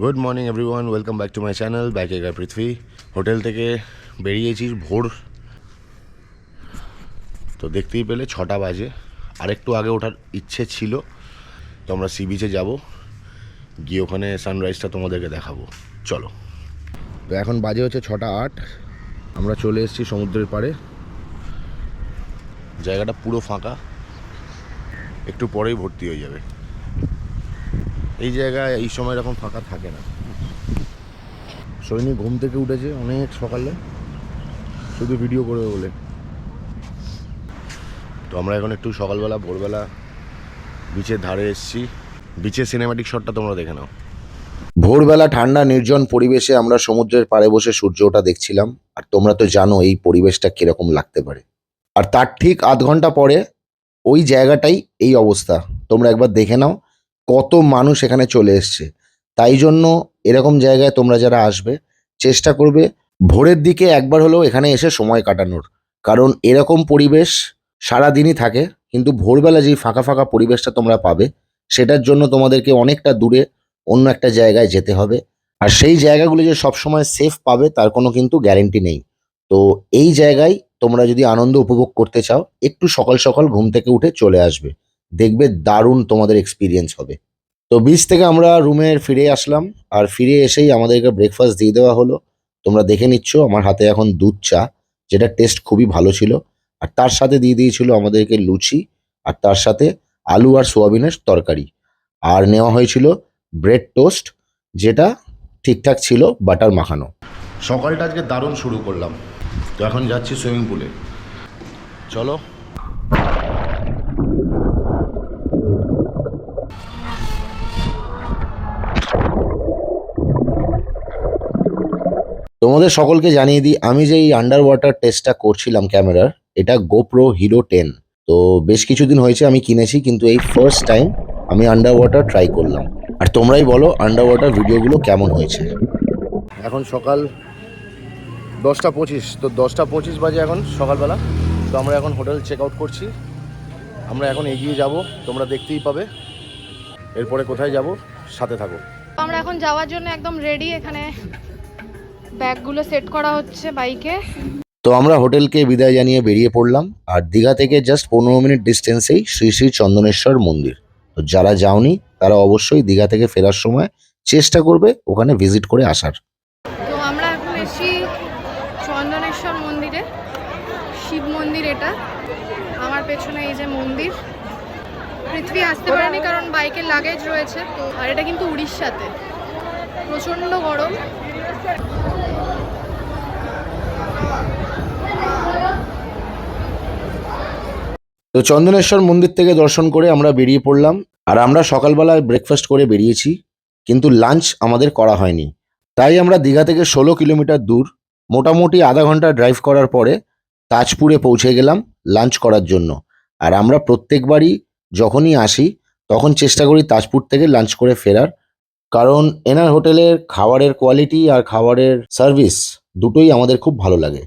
Good morning everyone welcome back to my channel back এগার Prithvi hotel থেকে বেরিয়েছি ভোর। তো দেখতেই পেলে ছটা বাজে। আরেকটু আগে ওঠার ইচ্ছে ছিল। তো আমরা সি বিচে যাব। গিয়ে ওখানে সানরাইজটা তোমাদেরকে দেখাবো। চলো। তো এখন বাজে হচ্ছে ছটা আট। আমরা চলে এসেছি সমুদ্রের পাড়ে। জায়গাটা পুরো ফাঁকা। একটু পরেই ভর্তি হয়ে যাবে। এই জায়গায় এই সময় এরকম ফাঁকা থাকে না। সৈনিক ঘুম থেকে উঠেছে অনেক সকালে। শুধু ভিডিও করবে বলে। তো আমরা এখন একটু সকালবেলা, ভোরবেলা বিচের ধারে এসেছি। বিচের সিনেমাটিক শটটা তোমরা দেখে নাও। ভোরবেলা ঠান্ডা, নির্জন পরিবেশে আমরা সমুদ্রের পাড়ে বসে সূর্য ওঠা দেখছিলাম। আর তোমরা তো জানো এই পরিবেশটা কীরকম লাগতে পারে। আর তার ঠিক আধ ঘণ্টা পরে ওই জায়গাটাই এই অবস্থা। তোমরা একবার দেখে নাও। কত মানুষ এখানে চলে এসছে। তাই জন্য এরকম জায়গায় তোমরা যারা আসবে, চেষ্টা করবে ভোরের দিকে একবার হলেও এখানে এসে সময় কাটানোর। কারণ এরকম পরিবেশ সারাদিনই থাকে, কিন্তু ভোরবেলা যেই ফাঁকা ফাঁকা পরিবেশটা তোমরা পাবে, সেটার জন্য তোমাদেরকে অনেকটা দূরে অন্য একটা জায়গায় যেতে হবে। আর সেই জায়গাগুলো যে সবসময় সেফ পাবে, তার কোনো কিন্তু গ্যারেন্টি নেই। তো এই জায়গায় তোমরা যদি আনন্দ উপভোগ করতে চাও, একটু সকাল সকাল ঘুম থেকে উঠে চলে আসবে। দেখবে দারুণ তোমাদের এক্সপিরিয়েন্স হবে। তো বিচ থেকে আমরা রুমে ফিরে আসলাম, আর ফিরে এসেই আমাদেরকে ব্রেকফাস্ট দিয়ে দেওয়া হলো। তোমরা দেখে নিচ্ছ, আমার হাতে এখন দুধ চা, যেটা টেস্ট খুবই ভালো ছিল। আর তার সাথে দিয়ে দিয়েছিল আমাদেরকে লুচি, আর তার সাথে আলু আর সোয়াবিনের তরকারি। আর নেওয়া হয়েছিল ব্রেড টোস্ট যেটা ঠিকঠাক ছিল বাটার মাখানো। সকালটা আজকে দারুণ শুরু করলাম। তো এখন যাচ্ছি সুইমিং পুলে চলো। তোমাদের সকলকে জানিয়ে দিই, আমি যে এই আন্ডার ওয়াটার টেস্টটা করছিলাম ক্যামেরার এটা গোপ্রো হিরো টেন তো বেশ কিছুদিন হয়েছে আমি কিনেছি, কিন্তু এই ফার্স্ট টাইম আমি আন্ডার ওয়াটার ট্রাই করলাম। আর তোমরাই বলো আন্ডার ওয়াটার ভিডিওগুলো কেমন হয়েছে। এখন সকাল দশটা পঁচিশ, তো দশটা পঁচিশ বাজে এখন সকালবেলা। তো আমরা এখন হোটেল চেক আউট করছি। আমরা এখন এগিয়ে যাব, তোমরা দেখতেই পাবে। এরপরে কোথায় যাব, সাথে থাকো। আমরা এখন যাওয়ার জন্য একদম রেডি এখানে। ব্যাগগুলো সেট করা হচ্ছে বাইকে। তো আমরা হোটেলকে বিদায় জানিয়ে বেরিয়ে পড়লাম আর দীঘা থেকে জাস্ট পনেরো মিনিট ডিস্টেন্সেই শ্রী শ্রী চন্দনেশ্বর মন্দির। তো যারা যাওনি তারা অবশ্যই দীঘা থেকে ফেরার সময় চেষ্টা করবে ওখানে ভিজিট করে আসার। তো আমরা এখন এসেছি চন্দনেশ্বর মন্দিরে। শিব মন্দির এটা। আমার পেছনে এই যে মন্দির। পৃথিবী আসতে পারেনি কারণ বাইকের লাগেজ রয়েছে। তো আর এটা কিন্তু উড়িষ্যাতে। প্রচণ্ড গরম। তো চন্দনেশ্বর মন্দির থেকে দর্শন করে আমরা বেরিয়ে পড়লাম। আর আমরা সকালবেলায় ব্রেকফাস্ট করে বেরিয়েছি, কিন্তু লাঞ্চ আমাদের করা হয়নি। তাই আমরা দীঘা থেকে ষোলো কিলোমিটার দূর, মোটামুটি আধা ঘণ্টা ড্রাইভ করার পরে তাজপুরে পৌঁছে গেলাম লাঞ্চ করার জন্য। আর আমরা প্রত্যেকবারই যখনই আসি, তখন চেষ্টা করি তাজপুর থেকে লাঞ্চ করে ফেরার। কারণ এনার হোটেলের খাবারের কোয়ালিটি আর খাবারের সার্ভিস দুটোই আমাদের খুব ভালো লাগে।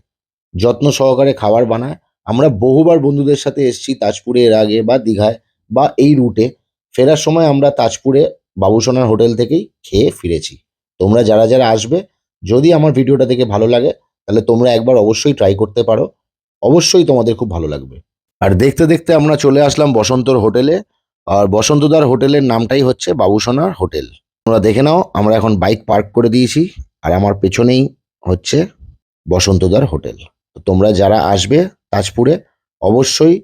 যত্ন সহকারে খাবার বানায় আমরা বহুবার বন্ধুদের সাথে এসেছি তাজপুরে এর আগে বা দীঘায় বা এই রুটে। ফেরার সময় আমরা তাজপুরে বাবুসোনার হোটেল থেকেই খেয়ে ফিরেছি। তোমরা যারা যারা আসবে, যদি আমার ভিডিওটা দেখে ভালো লাগে, তাহলে তোমরা একবার অবশ্যই ট্রাই করতে পারো। অবশ্যই তোমাদের খুব ভালো লাগবে। আর দেখতে দেখতে আমরা চলে আসলাম বসন্তর হোটেলে। আর বসন্তদার হোটেলের নামটাই হচ্ছে বাবুসোনার হোটেল। তোমরা দেখে নাও, আমরা এখন বাইক পার্ক করে দিয়েছি। আর আমার পেছনেই হচ্ছে বসন্তদার হোটেল। তোমরা যারা আসবে তাজপুরে, অবশ্যই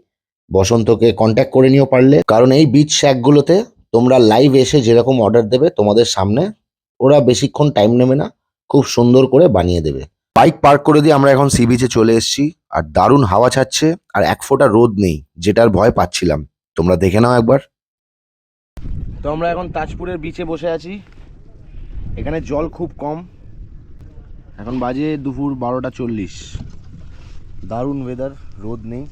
বসন্তকে কন্ট্যাক্ট করে নিও পারলে। কারণ এই বিচ শ্যাকগুলোতে তোমরা লাইভ এসে যেরকম অর্ডার দেবে তোমাদের সামনে, ওরা বেশিক্ষণ টাইম নেবে না, খুব সুন্দর করে বানিয়ে দেবে। বাইক পার্ক করে দিয়ে আমরা এখন সি বিচে চলে এসেছি, আর দারুণ হাওয়া ছাড়ছে, আর এক ফোঁটা রোদ নেই, যেটার ভয় পাচ্ছিলাম। তোমরা দেখে নাও একবার। তো আমরা এখন তাজপুরের বিচে বসে আছি। এখানে জল খুব কম। এখন বাজে দুপুর বারোটা চল্লিশ। দারুণ ওয়েদার রোদ নেই।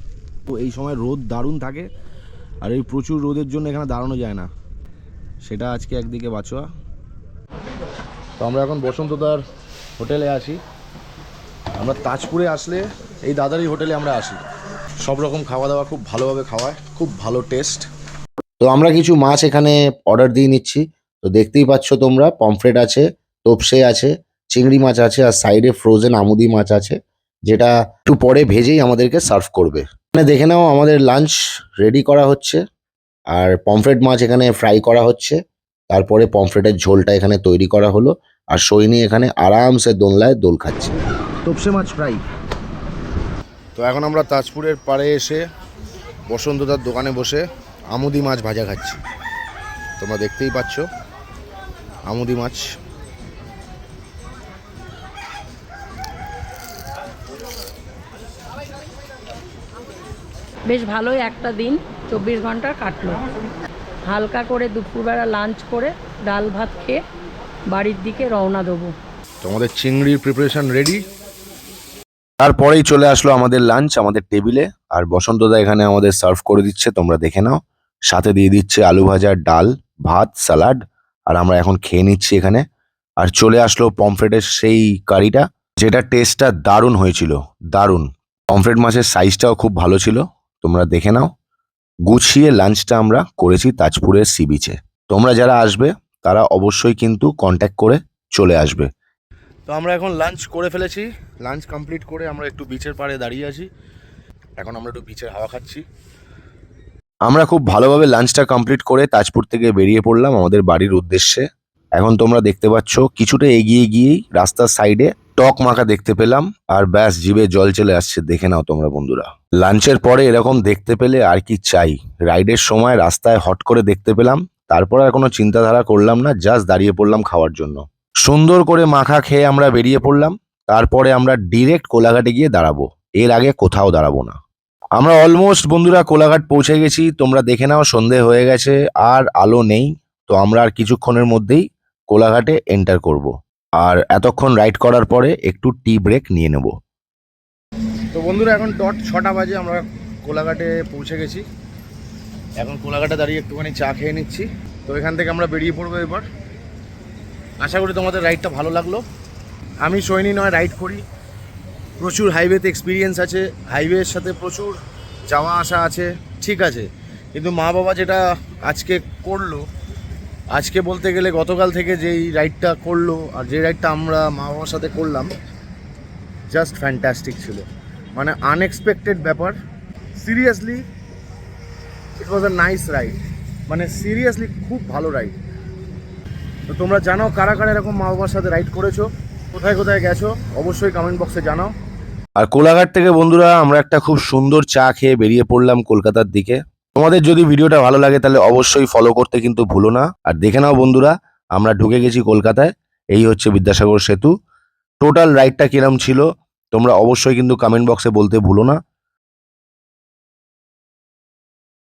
তো এই সময় রোদ দারুণ থাকে, আর এই প্রচুর রোদের জন্য এখানে দাঁড়ানো যায় না। সেটা আজকে একদিকে বাঁচোয়া তো আমরা এখন বসন্তদার হোটেলে আছি। আমরা তাজপুরে আসলে এই দাদারই হোটেলে আমরা আসি। সব রকম খাওয়া দাওয়া খুব ভালোভাবে খাওয়ায়, খুব ভালো টেস্ট তো আমরা কিছু মাছ এখানে অর্ডার দিয়ে নিচ্ছি। তো দেখতেই পাচ্ছ তোমরা পমফ্রেট আছে, তোপসে আছে, চিংড়ি মাছ আছে, আর সাইডে ফ্রোজেন আমুদি মাছ আছে। যেটা একটু পরে ভেজেই আমাদেরকে সার্ভ করবে। এখানে দেখে নাও আমাদের লাঞ্চ রেডি করা হচ্ছে আর পমফ্রেট মাছ এখানে ফ্রাই করা হচ্ছে তারপরে পমফ্রেটের ঝোলটা এখানে তৈরি করা হলো আর সৈনি এখানে আরামসে দোলনায় দোল খাচ্ছে। তোপসে মাছ ফ্রাই তো এখন আমরা তাজপুরের পাড়ে এসে বসন্তদার দোকানে বসে আমুদি মাছ ভাজা খাচ্ছি। তোমরা দেখতেই পাচ্ছ আমুদি মাছ বেশ ভালোই একটা দিন, চব্বিশ ঘণ্টা কাটলো। হালকা করে দুপুরবেলা লাঞ্চ করে ডাল ভাত খেয়ে বাড়ির দিকে রওনা দেবো। তোমাদের চিংড়ির প্রিপারেশন রেডি তারপরেই চলে আসলো আমাদের লাঞ্চ আমাদের টেবিলে আর বসন্তদা এখানে আমাদের সার্ভ করে দিচ্ছে, তোমরা দেখে নাও। সাথে দিয়ে দিচ্ছে আলু ভাজা, ডাল, ভাত স্যালাড আর আমরা এখন খেয়ে নিচ্ছি এখানে। আর চলে আসলো পমফ্রেটের সেই কারিটা যেটা টেস্টটা দারুণ হয়েছিল, দারুণ। পমফ্রেট মাছের সাইজটাও খুব ভালো ছিল। তোমরা দেখে নাও। গুছিয়ে লাঞ্চটা আমরা করেছি তাজপুরের সি বিচে তোমরা যারা আসবে তারা অবশ্যই কিন্তু কন্ট্যাক্ট করে চলে আসবে। তো আমরা এখন লাঞ্চ করে ফেলেছি। লাঞ্চ কমপ্লিট করে আমরা একটু বিচের পাড়ে দাঁড়িয়ে আছি। এখন আমরা একটু বিচের হাওয়া খাচ্ছি। আমরা খুব ভালোভাবে লাঞ্চটা কমপ্লিট করে তাজপুর থেকে বেরিয়ে পড়লাম আমাদের বাড়ির উদ্দেশ্যে। এখন তোমরা দেখতে পাচ্ছ কিছুটা এগিয়ে গিয়েই রাস্তার সাইডে টক মাখা দেখতে পেলাম, আর ব্যাস জিভে জল চলে আসছে, দেখে নাও তোমরা বন্ধুরা। লাঞ্চের পরে এরকম দেখতে পেলে আর কি চাই। রাইডের সময় রাস্তায় হট করে দেখতে পেলাম, তারপর আর কোনো চিন্তাধারা করলাম না, জাস্ট দাঁড়িয়ে পড়লাম খাওয়ার জন্য। সুন্দর করে মাখা খেয়ে আমরা বেরিয়ে পড়লাম, তারপরে আমরা ডিরেক্ট কোলাঘাটে গিয়ে দাঁড়াবো। এর আগে কোথাও দাঁড়াবো না। আমরা অলমোস্ট বন্ধুরা কোলাঘাট পৌঁছে গেছি, তোমরা দেখে নাও সন্ধে হয়ে গেছে, আর আলো নেই, তো আমরা আর কিছুক্ষণের মধ্যেই কোলাঘাটে এন্টার করব। আর এতক্ষণ রাইড করার পরে একটু টি ব্রেক নিয়ে নেব। তো বন্ধুরা, এখন ডট ছটা বাজে, আমরা কোলাঘাটে পৌঁছে গেছি। এখন কোলাঘাটে দাঁড়িয়ে একটুখানি চা খেয়ে নিচ্ছি। তো এখান থেকে আমরা বেরিয়ে পড়ব এবার। আশা করি তোমাদের রাইডটা ভালো লাগল। আমি সৈনি নয়, রাইড করি। প্রচুর হাইওয়েতে এক্সপিরিয়েন্স আছে। হাইওয়ের সাথে প্রচুর যাওয়া আসা আছে। ঠিক আছে। কিন্তু মা বাবা যেটা আজকে করল আজকে বলতে গেলে গতকাল থেকে যেই রাইডটা করল আর যে রাইডটা আমরা মা বাবার সাথে করলাম জাস্ট ফ্যান্টাস্টিক ছিল। মানে আনএক্সপেক্টেড ব্যাপার। Seriously it was a nice ride মানে সিরিয়াসলি খুব ভালো রাইড তো তোমরা জানাও কারা কারা এরকম মা বাবার সাথে রাইড করেছ, কোথায় কোথায় গেছো, অবশ্যই কমেন্ট বক্সে জানাও। আর কোলাঘাট থেকে বন্ধুরা, আমরা একটা খুব সুন্দর চা খেয়ে বেরিয়ে পড়লাম কলকাতার দিকে। তোমাদের যদি ভিডিওটা ভালো লাগে তাহলে অবশ্যই ফলো করতে কিন্তু ভুলো না। আর দেখে নাও বন্ধুরা, আমরা ঢুকে গেছি কলকাতায়, এই হচ্ছে বিদ্যাসাগর সেতু। টোটাল রাইডটা কিরম ছিল, তোমরা অবশ্যই কিন্তু কমেন্ট বক্সে বলতে ভুলো না।